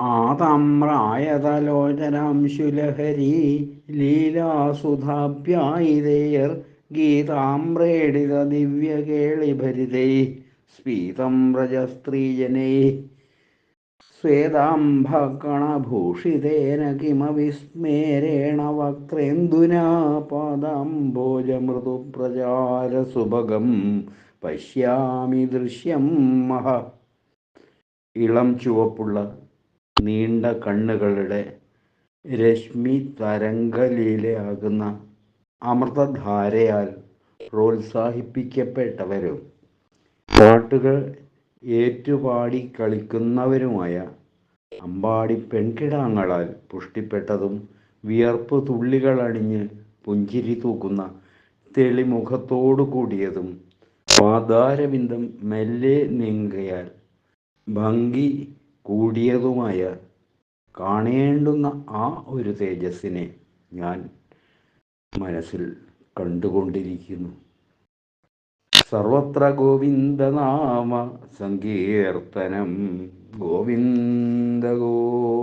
ആതാമ്രായതലോചനാംശുലഹരി ലീലാസുധാഭ്യായിതേയർ ഗീതാമ്രേടിത ദിവ്യകേളിഭരിതൈ സ്ഫീതം വ്രജസ്ത്രീജനൈ. ശ്വേതാംഭകണഭൂഷിതേന കിമവിസ്മേരേണ വക്ത്രേന്ദുനാ പാദാംബോജമൃദുപ്രചാരസുഭഗം പശ്യാമി ദൃശ്യം മഹ. ഇളം ചുവപ്പുള്ള നീണ്ട കണ്ണുകളുടെ രശ്മി തരംഗലീലയാകുന്ന അമൃതധാരയാൽ പ്രോത്സാഹിപ്പിക്കപ്പെട്ടവരും പാട്ടുകൾ ഏറ്റുപാടി കളിക്കുന്നവരുമായ അമ്പാടി പെൺകിടാങ്ങളാൽ പുഷ്ടിപ്പെട്ടതും വിയർപ്പ് തുള്ളികളണിഞ്ഞ് പുഞ്ചിരി തൂക്കുന്ന തെളിമുഖത്തോടു കൂടിയതും പാതാരവിന്ദം മെല്ലെ നീങ്ങിയാൽ ഭംഗി കൂടിയതുമായ കാണേണ്ടുന്ന ആ ഒരു തേജസ്സിനെ ഞാൻ മനസ്സിൽ കണ്ടുകൊണ്ടിരിക്കുന്നു. സർവത്ര ഗോവിന്ദനാമ സങ്കീർത്തനം. ഗോവിന്ദ ഗോവിന്ദ